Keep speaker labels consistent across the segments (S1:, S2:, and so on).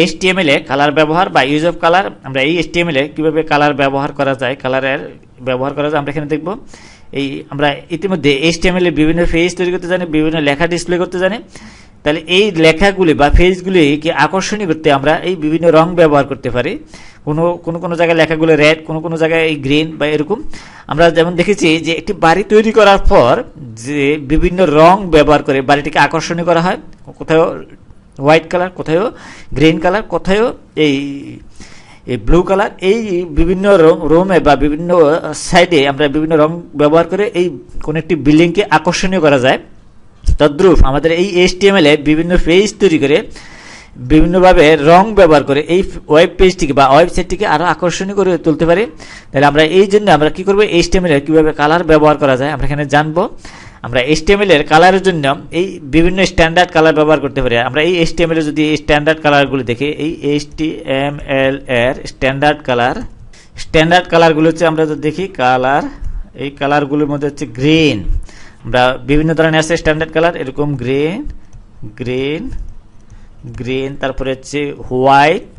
S1: HTML এ colour ব্যবহার বা use of colour আমরা এই এইচটিএমএল এ কীভাবে কালার ব্যবহার করা যায় কালারের ব্যবহার করা যায়, আমরা এখানে দেখব। এই আমরা ইতিমধ্যে এইচটিএমএল এর বিভিন্ন ফেজ তৈরি করতে জানি, বিভিন্ন লেখা ডিসপ্লে করতে জানি। তাহলে এই লেখাগুলি বা পেজগুলিকে আকর্ষণীয় করতে আমরা এই বিভিন্ন রং ব্যবহার করতে পারি। কোনো কোনো কোনো জায়গায় লেখাগুলো রেড কোনো কোনো জায়গায় এই গ্রিন বা এরকম। আমরা যেমন দেখেছি যে একটি বাড়ি তৈরি করার পর যে বিভিন্ন রং ব্যবহার করে বাড়িটিকে আকর্ষণীয় করা হয়। কোথাও হোয়াইট কালার কোথাও গ্রিন কালার কোথাও এই এই ব্লু কালার। এই বিভিন্ন রুমে বা বিভিন্ন সাইডে আমরা বিভিন্ন রং ব্যবহার করে এই কোনো একটি বিল্ডিংকে আকর্ষণীয় করা যায়। তদ্রূপ আমাদের এই এইচটিএমএল বিভিন্ন পেজ তৈরি করে বিভিন্নভাবে রং ব্যবহার করে এই ওয়েব পেজটিকে বা ওয়েবসাইটটিকে আরও আকর্ষণীয় করে তুলতে পারি। তাহলে আমরা এই জন্য আমরা কী করব? এইচটিএমএল কীভাবে কালার ব্যবহার করা যায়? আমরা এখানে জানব। আমরা এইচটিএমএল এর কালারের জন্য এই বিভিন্ন স্ট্যান্ডার্ড কালার ব্যবহার করতে পারি। আমরা এই এইচটিএমএল যদি এই স্ট্যান্ডার্ড কালারগুলো দেখি, এই এইচটিএমএল এর স্ট্যান্ডার্ড কালার স্ট্যান্ডার্ড কালারগুলো হচ্ছে আমরা যদি দেখি কালার এই কালারগুলোর মধ্যে হচ্ছে গ্রিন আমরা বিভিন্ন ধরনের আছে স্ট্যান্ডার্ড কালার এরকম গ্রিন গ্রিন গ্রিন তারপরে হচ্ছে হোয়াইট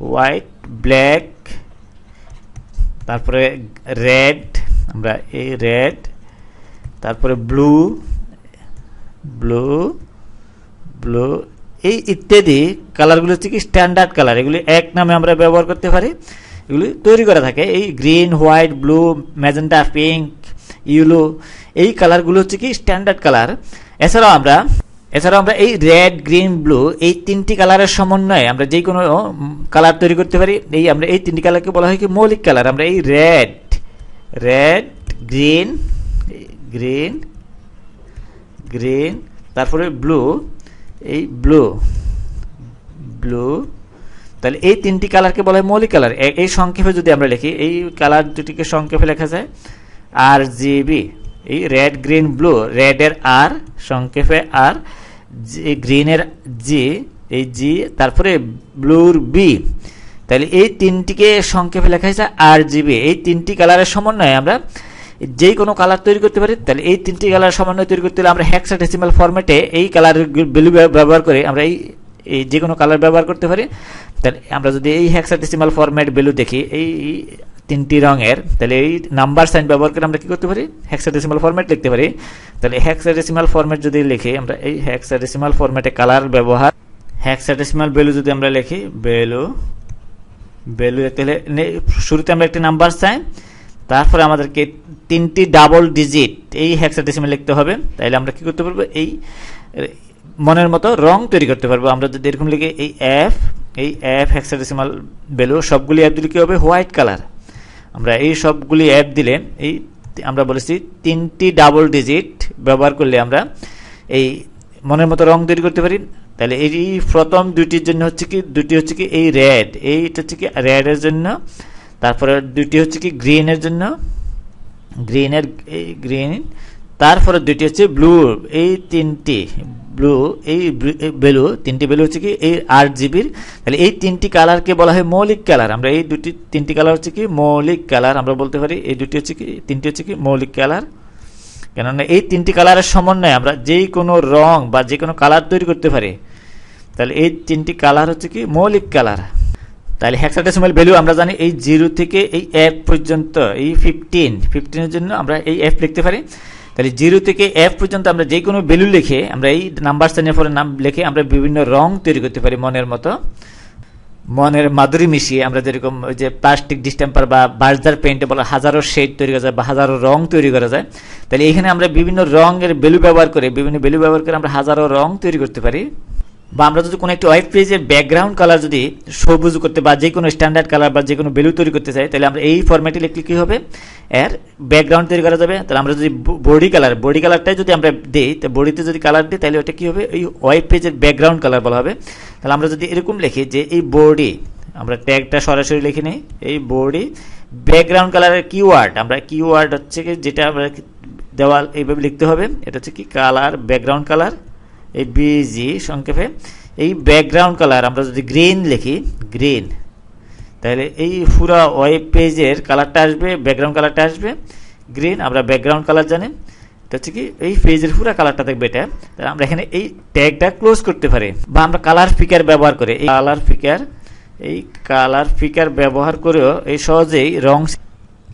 S1: হোয়াইট ব্ল্যাক তারপরে রেড আমরা এই রেড তারপরে ব্লু ব্লু ব্লু এই ইত্যাদি কালারগুলো হচ্ছে কি স্ট্যান্ডার্ড কালার এগুলি এক নামে আমরা ব্যবহার করতে পারি। এগুলি তৈরি করা থাকে। এই green white blue magenta pink yellow এই কালারগুলো হচ্ছে কি স্ট্যান্ডার্ড কালার এছাড়াও আমরা এছাড়াও আমরা এই রেড গ্রিন ব্লু এই তিনটি কালারের সমন্বয়ে আমরা যে কোনো কালার তৈরি করতে পারি। এই আমরা এই তিনটি কালারকে বলা হয় কি মৌলিক কালার আমরা এই red red green green green, তারপরে ব্লু, এই ব্লু ব্লু, তাহলে এই তিনটি কালারকে বলা হয় মৌলিক কালার এই সংক্ষেপে যদি আমরা লিখি, এই কালার দুটিকে সংক্ষেপে লেখা যায় আর জিবি এই রেড গ্রিন ব্লু রেডের আর সংক্ষেপে আর গ্রিনের জি এই জি তারপরে ব্লুর বি তাহলে এই তিনটিকে সংক্ষেপে লেখা হয়েছে আর জিবি এই তিনটি কালারের সমন্বয়ে আমরা যেই কোনো কালার তৈরি করতে পারি, তাহলে এই তিনটি কালার সমন্বয় তৈরি করতে হলে আমরা হ্যাক্সাডেসিমাল ফরম্যাটে এই কালারের ভ্যালু ব্যবহার করে আমরা এই এই যে কোনো কালার ব্যবহার করতে পারি। তাহলে আমরা যদি এই হ্যাক্সাডেসিমাল ফরম্যাট ভ্যালু দেখি, এই তিনটি রঙের, তাহলে এই নাম্বার সাইন ব্যবহার করে আমরা কি করতে পারি? হ্যাক্সাডেসিমাল ফরম্যাট লিখতে পারি। তাহলে হ্যাক্সাডেসিমাল ফরম্যাট যদি লিখি, আমরা এই হ্যাক্সাডেসিমাল ফরম্যাটে কালার ব্যবহার হ্যাক্সাডেসিমাল ভ্যালু যদি আমরা লিখি ভ্যালু ভ্যালু তাহলে শুরুতে আমরা একটি নাম্বার চাই তারপরে আমাদেরকে তিনটি ডাবল ডিজিট, এই হ্যাক্সাডেসিমাল লিখতে হবে। তাহলে আমরা কি করতে পারব? এই মনের মতো রং তৈরি করতে পারব। আমরা যদি এরকম লিখে, এই এফ এই এফ হ্যাক্সাডেসিমাল ভ্যালু সবগুলি অ্যাপ দিলে কী হবে? হোয়াইট কালার আমরা এই সবগুলি অ্যাপ দিলে, এই আমরা বলেছি তিনটি ডাবল ডিজিট ব্যবহার করলে আমরা এই মনের মতো রং তৈরি করতে পারি। তাহলে এই প্রথম দুইটির জন্য হচ্ছে কি দুটি হচ্ছে কি এই রেড এইটা হচ্ছে কি রেডের জন্য তারপরে দুটি হচ্ছে কি গ্রিনের জন্য, গ্রিনের গ্রিন, তারপরে দুটি হচ্ছে ব্লু, এই তিনটি ব্লু, এই বেলু, তিনটি বেলু হচ্ছে কি এই আট জিবির, তাহলে এই তিনটি কালারকে বলা হয় মৌলিক কালার। আমরা এই দুটি, তিনটি কালার হচ্ছে কি মৌলিক কালার, আমরা বলতে পারি এই দুটি হচ্ছে কি, তিনটি হচ্ছে কি মৌলিক কালার। কেননা এই তিনটি কালারের সমন্বয়ে আমরা যেই কোনো রং বা যে কোনো কালার তৈরি করতে পারি, তাহলে এই তিনটি কালার হচ্ছে কি মৌলিক কালার। তাহলে হ্যাক্সাডেসিমাল ভ্যালু আমরা জানি এই জিরো থেকে এই এফ পর্যন্ত, এই ফিফটিন ফিফটিনের জন্য আমরা এই এফ লিখতে পারি। তাহলে জিরো থেকে এফ পর্যন্ত আমরা যে কোনো ভ্যালু লিখে আমরা এই নাম্বার সাইনের পরে নাম লিখে আমরা বিভিন্ন রং তৈরি করতে পারি মনের মতো। মনের মাধুরী মিশিয়ে আমরা যেরকম ওই যে প্লাস্টিক ডিস্টেম্পার বা বার্জার পেন্টে বলা হাজারো শেড তৈরি করা যায় বা হাজারো রং তৈরি করা যায়। তাহলে এখানে আমরা বিভিন্ন রঙের ভ্যালু ব্যবহার করে, বিভিন্ন ভ্যালু ব্যবহার করে আমরা হাজারো রং তৈরি করতে পারি। বা আমরা যদি কোনো একটি ওয়েব পেজের ব্যাকগ্রাউন্ড কালার যদি সবুজ করতে বা যে কোনো স্ট্যান্ডার্ড কালার বা যে কোনো ভ্যালু তৈরি করতে চাই, তাহলে আমরা এই ফরম্যাটে লিখলে কী হবে? এর ব্যাকগ্রাউন্ড তৈরি করা যাবে। তাহলে আমরা যদি বডি কালার বডি কালারটাই যদি আমরা দিই, তো বডিতে যদি কালার দিই, তাহলে ওটা কী হবে? এই ওয়েব পেজের ব্যাকগ্রাউন্ড কালার বলা হবে। তাহলে আমরা যদি এরকম লিখি যে এই বডি আমরা ট্যাগটা সরাসরি লিখে নিই, এই বডি ব্যাকগ্রাউন্ড কালারের কিওয়ার্ড আমরা কিওয়ার্ড হচ্ছে যেটা আমরা দেওয়াল এইভাবে লিখতে হবে। এটা হচ্ছে কি কালার ব্যাকগ্রাউন্ড কালার এই বিজি সংক্ষেপে। এই ব্যাকগ্রাউন্ড কালার আমরা যদি গ্রিন লিখি গ্রিন তাহলে এই পুরো ওয়েব পেজের কালারটা আসবে ব্যাকগ্রাউন্ড কালারটা আসবে গ্রিন আমরা ব্যাকগ্রাউন্ড কালার জানি। এটা হচ্ছে কি, এই পেজের পুরো কালারটা দেখবে এটা। তাহলে আমরা এখানে এই ট্যাগটা ক্লোজ করতে পারি বা আমরা কালার ফিকার ব্যবহার করে। এই কালার ফিকার এই কালার ফিকার ব্যবহার করেও এই সহজেই রং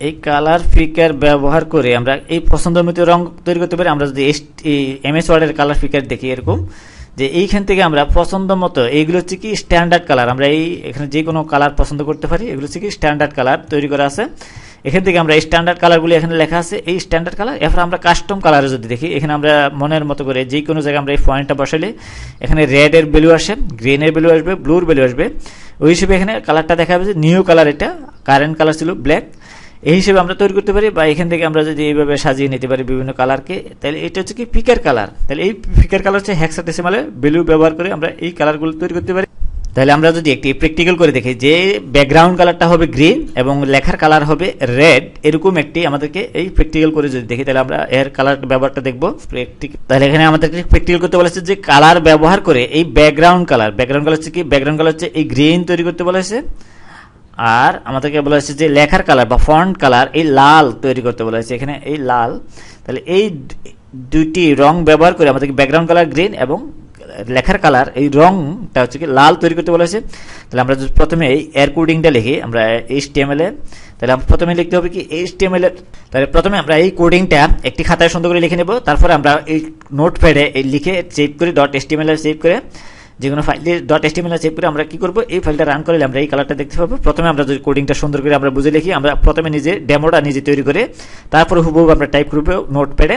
S1: এই কালার ফিকার ব্যবহার করে আমরা এই পছন্দের মতো রং তৈরি করতে পারি। আমরা যদি এম এস ওয়ার্ডের কালার ফিকার দেখি এরকম, যে এইখান থেকে আমরা পছন্দ মতো এইগুলো হচ্ছে কি স্ট্যান্ডার্ড কালার আমরা এই এখানে যে কোনো কালার পছন্দ করতে পারি, এগুলো হচ্ছে কি স্ট্যান্ডার্ড কালার তৈরি করা আছে। এখান থেকে আমরা এই স্ট্যান্ডার্ড কালারগুলি এখানে লেখা আছে। এই স্ট্যান্ডার্ড কালার এরপর আমরা কাস্টম কালারে যদি দেখি, এখানে আমরা মনের মতো করে যে কোনো জায়গায় আমরা এই পয়েন্টটা বসালে এখানে রেডের ভ্যালু আসে গ্রিনের ভ্যালু আসবে ব্লুর ভ্যালু আসবে। ওই হিসেবে এখানে কালারটা দেখা যাবে যে নিউ কালার এটা। কারেন্ট কালার ছিল ব্ল্যাক এই হিসেবে আমরা তৈরি করতে পারি বা এখান থেকে আমরা যদি এইভাবে সাজিয়ে নিতে পারি বিভিন্ন কালারকে, তাহলে এটা হচ্ছে কি পিকার কালার। তাহলে এই পিকার কালার হচ্ছে হ্যাক্সাডেসিমালে ভ্যালু ব্যবহার করে আমরা এই কালারগুলো তৈরি করতে পারি। তাহলে আমরা যদি একটি প্র্যাকটিক্যাল করে দেখি যে ব্যাকগ্রাউন্ড কালারটা হবে গ্রিন এবং লেখার কালার হবে রেড এরকম একটি আমাদেরকে এই প্র্যাকটিক্যাল করে যদি দেখি, তাহলে আমরা এর কালার ব্যবহারটা দেখব। তাহলে এখানে আমাদেরকে প্র্যাকটিক্যাল করতে বলেছে যে কালার ব্যবহার করে এই ব্যাকগ্রাউন্ড কালার। ব্যাকগ্রাউন্ড কালার হচ্ছে কি? ব্যাকগ্রাউন্ড কালার হচ্ছে এই গ্রিন তৈরি করতে বলেছে আর আমাদেরকে বলা হয়েছে যে লেখার কালার বা ফন্ট কালার এই লাল তৈরি করতে বলা হয়েছে। এখানে এই লাল, তাহলে এই দুটি রং ব্যবহার করে আমাদেরকে ব্যাকগ্রাউন্ড কালার গ্রিন এবং লেখার কালার, এই রংটা হচ্ছে কি লাল তৈরি করতে বলা হয়েছে। তাহলে আমরা প্রথমে এই এয়ার কোডিংটা লিখি, আমরা এইচ টি এম এল তাহলে আমরা প্রথমে লিখতে হবে কি এইচ টি এম এল তাহলে প্রথমে আমরা এই কোডিংটা একটি খাতায় সুন্দর করে লিখে নেব। তারপরে আমরা এই নোট প্যাডে লিখে সেভ করি dot S T M L save করে। যে কোনো ফাইল ডট এসটিএমএল সেভ করে আমরা কী করব? এই ফাইলটা রান করলে আমরা এই কালারটা দেখতে পাবো। প্রথমে আমরা যদি কোডিংটা সুন্দর করে আমরা বুঝে লিখি, আমরা প্রথমে নিজে ডেমোটা নিজে তৈরি করে, তারপরে হুবহু আমরা টাইপ করব নোট প্যাডে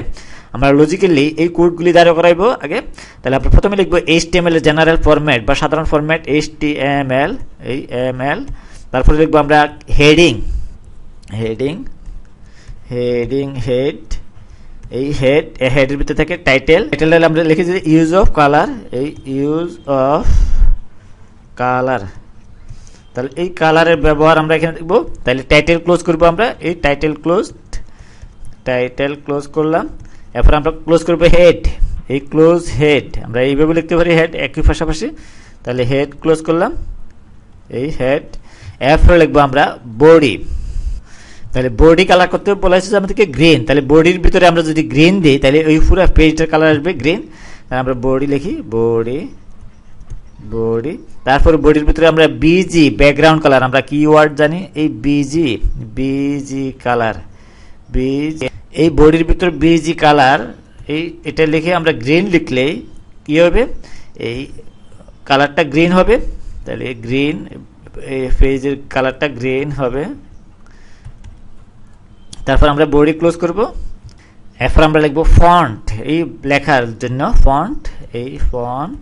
S1: আমরা লজিক্যালি এই কোডগুলি দাঁড়িয়ে করাইবো আগে। তাহলে আমরা প্রথমে লিখব H T M L general format বা সাধারণ format H T M L এই এম এল তারপরে লিখব আমরা হেডিং হেডিং হেডিং হেড এই হেড হেডের ভিতরে থাকে টাইটেল টাইটেল আমরা লিখেছি ইউজ অফ কালার এই ইউজ অফ কালার তাহলে এই কালারের ব্যবহার আমরা এখানে দেখব। তাহলে টাইটেল ক্লোজ করব আমরা। এই টাইটেল ক্লোজ টাইটেল ক্লোজ করলাম। এরপর আমরা ক্লোজ করব হেড এই ক্লোজ হেড আমরা এইভাবে লিখতে পারি হেড একই পাশাপাশি। তাহলে হেড ক্লোজ করলাম, এই হেড এরপরে লিখব আমরা বডি তাহলে বডি কালার করতে বলা হয়েছে আমাদেরকে গ্রিন তাহলে বডির ভিতরে আমরা যদি গ্রিন দিই, তাহলে ওই পুরো পেজটার কালার আসবে গ্রিন তাহলে আমরা বডি লিখি বডি বডি তারপর বডির ভিতরে আমরা বিজি ব্যাকগ্রাউন্ড কালার আমরা কি ওয়ার্ড জানি? এই বিজি বিজি কালার বিজি এই বডির ভিতরে বিজি কালার এই, এটা লিখে আমরা গ্রিন লিখলেই কি হবে? এই কালারটা গ্রিন হবে। তাহলে গ্রিন এই পেজের কালারটা গ্রিন হবে। তারপর আমরা বডি ক্লোজ করব। এরপর আমরা লিখব ফন্ট এই লেখার জন্য ফন্ট এই ফন্ট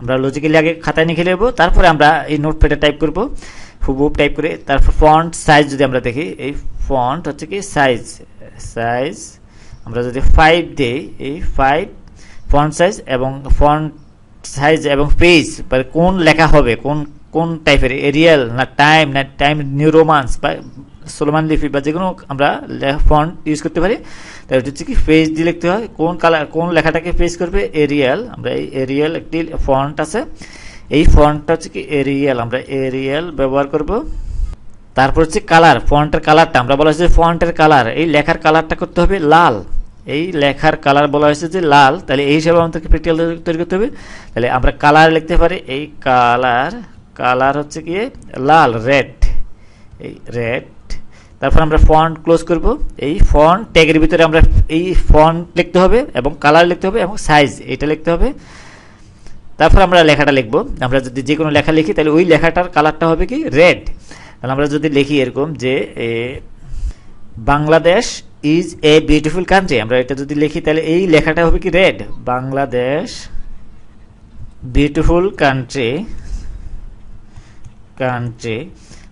S1: আমরা লজিক্যালি আগে খাতায় লিখে নেব, তারপরে আমরা এই নোটপ্যাডে টাইপ করব। হুবহুব টাইপ করে, তারপর ফন্ট সাইজ যদি আমরা দেখি, এই ফন্ট হচ্ছে কি সাইজ সাইজ আমরা যদি ফাইভ দিই, এই ফাইভ ফন্ট সাইজ এবং ফন্ট সাইজ এবং পেজ কোন লেখা হবে, কোন কোন টাইপের এরিয়াল না টাইম না টাইম নিউ রোমান্স বা সোলোমান লিপি বা যে কোনো আমরা ফন্ট ইউজ করতে পারি। তাই ওটা হচ্ছে কি পেজ দিয়ে লিখতে হয়, কোন কালার কোন লেখাটাকে পেজ করবে? এরিয়াল আমরা এই এরিয়াল একটি ফন্ট আছে। এই ফন্টটা হচ্ছে কি এরিয়াল আমরা এরিয়াল ব্যবহার করব। তারপর হচ্ছে কালার ফন্টের কালারটা আমরা বলা হয়েছে ফন্টের কালার এই লেখার কালারটা করতে হবে লাল। এই লেখার কালার বলা হয়েছে যে লাল, তাহলে এই হিসাবে আমাদেরকে প্র্যাকটিক্যাল তৈরি করতে হবে। তাহলে আমরা কালার লিখতে পারি, এই কালার কালার হচ্ছে গিয়ে লাল, রেড। এই রেড। তারপর আমরা ফন্ট ক্লোজ করব। এই ফন্ট ট্যাগের ভিতরে আমরা এই ফন্ট লিখতে হবে এবং কালার লিখতে হবে এবং সাইজ এটা লিখতে হবে। তারপর আমরা লেখাটা লিখব। আমরা যদি যে কোনো লেখা লিখি, তাহলে ওই লেখাটার কালারটা হবে কি? রেড। তাহলে আমরা যদি লিখি এরকম যে Bangladesh is a beautiful country. আমরা এটা যদি লিখি, তাহলে এই লেখাটা হবে কি red? Bangladesh beautiful country. Country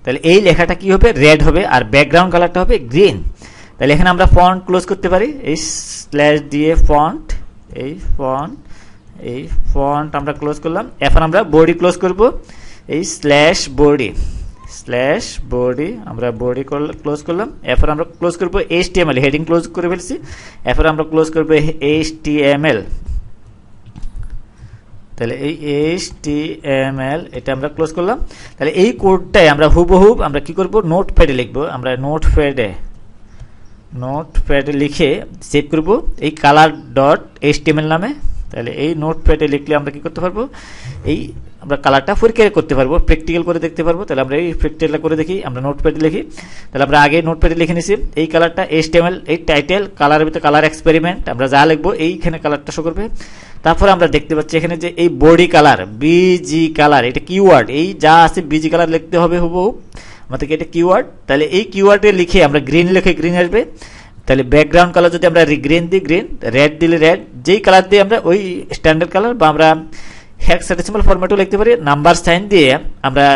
S1: তাহলে এই লেখাটা কি হবে? রেড হবে আর ব্যাকগ্রাউন্ড কালারটা হবে গ্রিন তাহলে এখানে আমরা ফন্ট ক্লোজ করতে পারি। এই স্ল্যাশ দিয়ে ফন্ট এই ফন্ট এই ফন্ট আমরা ক্লোজ করলাম। এখন আমরা বডি ক্লোজ করব। এই স্ল্যাশ বডি স্ল্যাশ বডি আমরা বডি ক্লোজ করলাম। এরপর আমরা ক্লোজ করব এইচ হেডিং ক্লোজ করে ফেলছি। এরপর আমরা ক্লোজ করব এইচ তাহলে এই এইচ টি এম এল এটা আমরা ক্লোজ করলাম। তাহলে এই কোডটাই আমরা হুবহুব আমরা কি করব? নোট প্যাডে লিখব। আমরা নোট প্যাডে নোট প্যাডে লিখে সেভ করব। এই colour dot H T M L নামে। তাহলে এই নোট প্যাডে লিখলে আমরা কি করতে পারব? এই আমরা কালারটা পরীক্ষা করতে পারব প্র্যাকটিক্যাল করে দেখতে পারব। তাহলে আমরা এই প্র্যাকটিক্যাল করে দেখি, আমরা নোট প্যাডে লিখি। তাহলে আমরা আগে নোট প্যাডে লিখে নিছি। এই কালারটা এইচটিএমএল এই টাইটেল কালারের ভিতরে কালার এক্সপেরিমেন্ট আমরা যা লিখব এইখানে কালারটা শো করবে। তারপরে আমরা দেখতে পাচ্ছি এখানে যে এই বডি কালার বিজি কালার এটা কিওয়ার্ড এই যা আছে বিজি কালার লিখতে হবে হুবহু। আমাদেরকে এটা কিওয়ার্ড তাহলে এই কিওয়ার্ডে লিখে আমরা গ্রিন লিখে গ্রিন আসবে। তাহলে ব্যাকগ্রাউন্ড কালার যদি আমরা গ্রিন দিই গ্রিন রেড দিলে রেড যেই কালার দিয়ে আমরা ওই স্ট্যান্ডার্ড কালার বা আমরা হ্যাক্সাডেসিমাল ফরম্যাটও লিখতে পারি। নাম্বার সাইন দিয়ে আমরা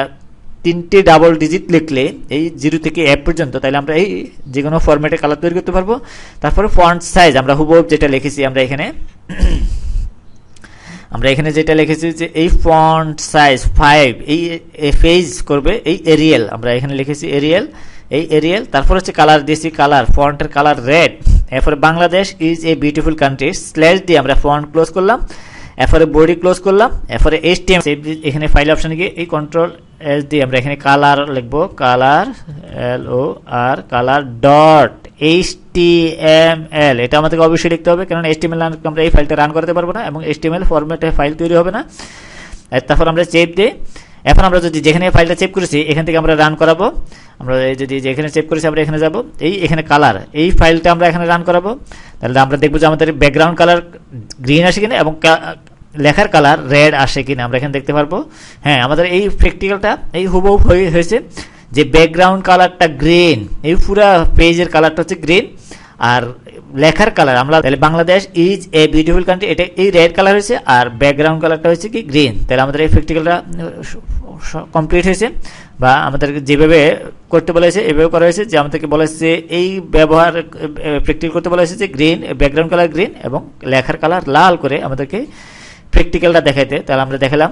S1: তিনটে ডাবল ডিজিট লিখলে এই জিরো থেকে অ্যাপ পর্যন্ত, তাহলে আমরা এই যে কোনো ফরম্যাটে কালার তৈরি করতে পারব। তারপরে ফন্ট সাইজ আমরা হুবহু যেটা লিখেছি আমরা এখানে। আমরা এখানে যেটা লিখেছি যে এই ফন্ট সাইজ ফাইভ এই ফেজ করবে এই এরিয়াল আমরা এখানে লিখেছি এরিয়েল এই এরিয়েল তারপর হচ্ছে কালার দিয়েছি কালার ফন্টের কালার রেড এরপরে Bangladesh is a beautiful country slash দিয়ে আমরা ফন্ট ক্লোজ করলাম। এরপরে বডি ক্লোজ করলাম। এরপরে এইচ টি এম এখানে ফাইল অপশানে গিয়ে এই কন্ট্রোল এস দিয়ে আমরা এখানে কালার লিখব। Colour L O R colour dot H T M L এটা আমাদেরকে অবশ্যই লিখতে হবে কারণ এইচ টি এম এল আমরা এই ফাইলটা রান করতে পারব না, এবং এইচ টি এম এল ফরম্যাটে ফাইল তৈরি হবে না। তারপর আমরা সেভ দিই এখন আমরা যদি যেখানে ফাইলটা সেভ করেছি, এখান থেকে আমরা রান করাবো। আমরা যদি যেখানে সেভ করেছি, আমরা এখানে যাব। এই এখানে কালার এই ফাইলটা আমরা এখানে রান করাবো। তাহলে আমরা দেখব যে আমাদের ব্যাকগ্রাউন্ড কালার গ্রিন আসে কিনা এবং লেখার কালার রেড আসে কিনা আমরা এখানে দেখতে পারব। হ্যাঁ আমাদের এই প্র্যাকটিক্যালটা এই হুবহু হয়েছে যে ব্যাকগ্রাউন্ড কালারটা গ্রিন এই পুরা পেজের কালারটা হচ্ছে গ্রিন আর লেখার কালার আমরা তাহলে Bangladesh is a beautiful country এটা এই রেড কালার হয়েছে আর ব্যাকগ্রাউন্ড কালারটা হয়েছে কি গ্রিন তাহলে আমাদের এই প্র্যাকটিক্যালটা কমপ্লিট হয়েছে। বা আমাদেরকে যেভাবে করতে বলা হয়েছে, এভাবে করা হয়েছে যে আমাদেরকে বলা হয়েছে এই ব্যবহার প্র্যাকটিক্যাল করতে বলা হয়েছে যে গ্রিন ব্যাকগ্রাউন্ড কালার গ্রিন এবং লেখার কালার লাল করে আমাদেরকে প্র্যাকটিক্যালটা দেখাইতে। তাহলে আমরা দেখালাম।